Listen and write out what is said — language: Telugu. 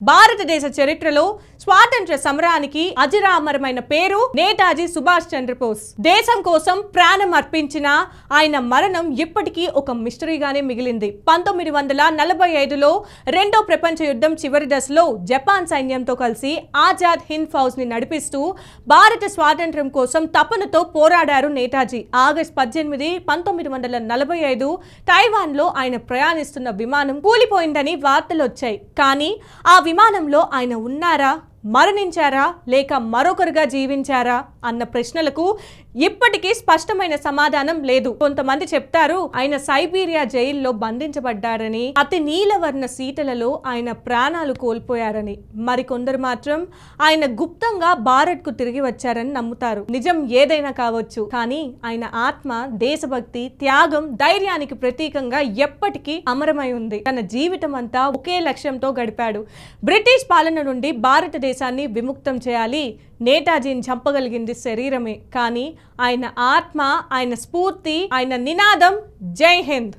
భారతదేశ చరిత్రలో స్వాతంత్ర సమరానికి అజరామరమైన పేరు నేతాజీ సుభాష్ చంద్రబోస్. దేశం కోసం ప్రాణం అర్పించిన ఆయన మరణం ఇప్పటికీ ఒక మిస్టరీగానే మిగిలింది. పంతొమ్మిది వందల నలభై ఐదులో రెండో ప్రపంచ యుద్ధం చివరి దశలో జపాన్ సైన్యంతో కలిసి ఆజాద్ హింద్ ఫౌజ్ని నడిపిస్తూ భారత స్వాతంత్ర్యం కోసం తపనతో పోరాడారు నేతాజీ. ఆగస్ట్ పద్దెనిమిది పంతొమ్మిది వందల నలభై ఐదు తైవాన్లో ఆయన ప్రయాణిస్తున్న విమానం కూలిపోయిందని వార్తలు వచ్చాయి కానీ ఆ విమానంలో ఆయన ఉన్నారా? మరణించారా లేక మరొకరుగా జీవించారా అన్న ప్రశ్నలకు ఇప్పటికీ స్పష్టమైన సమాధానం లేదు. కొంతమంది చెప్తారు ఆయన సైబీరియా జైల్లో బంధించబడ్డారని అతి నీలవర్ణ సీటలలో ఆయన ప్రాణాలు కోల్పోయారని. మరికొందరు మాత్రం ఆయన గుప్తంగా భారత్కు తిరిగి వచ్చారని నమ్ముతారు. నిజం ఏదైనా కావచ్చు కానీ ఆయన ఆత్మ దేశభక్తి త్యాగం ధైర్యానికి ప్రతీకంగా ఎప్పటికీ అమరమై ఉంది. తన జీవితం అంతా ఒకే లక్ష్యంతో గడిపాడు. బ్రిటిష్ పాలన నుండి దేశాన్ని విముక్తం చేయాలి. నేతాజీని చంపగలిగింది శరీరమే. కానీ ఆయన ఆత్మ ఆయన స్ఫూర్తి ఆయన నినాదం జై హింద్.